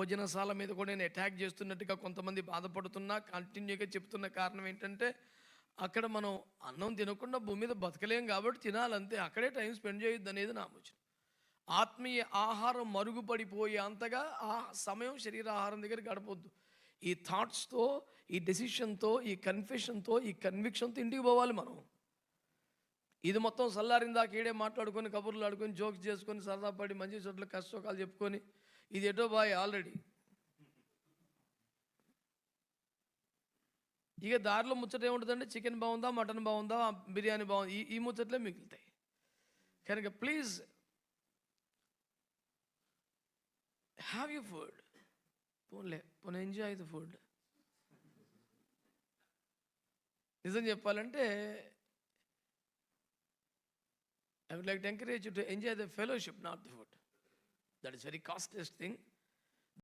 భోజనశాల మీద కూడా నేను అటాక్ చేస్తున్నట్టుగా కొంతమంది బాధపడుతున్నా కంటిన్యూగా చెప్తున్న కారణం ఏంటంటే అక్కడ మనం అన్నం తినకుండా భూమి మీద బతకలేం కాబట్టి తినాలంతే అక్కడే టైం స్పెండ్ చేయొద్దు అనేది నా ఆలోచన. ఆత్మీయ ఆహారం మరుగుపడిపోయే అంతగా ఆ సమయం శరీరాహారం దగ్గర గడపొద్దు. ఈ థాట్స్తో ఈ డెసిషన్తో ఈ కన్ఫెషన్తో ఈ కన్విక్షన్తో ఇంటికి పోవాలి మనం. ఇది మొత్తం సల్లారిన దాకా ఈడే మాట్లాడుకొని కబుర్లు ఆడుకొని జోక్స్ చేసుకొని సరదా పడి మంచి చోట్ల కష్టసుఖాలు చెప్పుకొని ఇది ఎటో బాయ్ ఆల్రెడీ. ఇక దారిలో ముచ్చట ఏముంటుందంటే చికెన్ బాగుందా? మటన్ బాగుందా? బిర్యానీ బాగుంది? ఈ ఈ ముచ్చట్లే మిగులుతాయి. కనుక ప్లీజ్ హ్యావ్ యూ ఫుడ్. పోన్లే పోనీ ఎంజాయ్ ద ఫుడ్. నిజం చెప్పాలంటే I would like to encourage you to enjoy the fellowship, not the food. That is very costliest thing.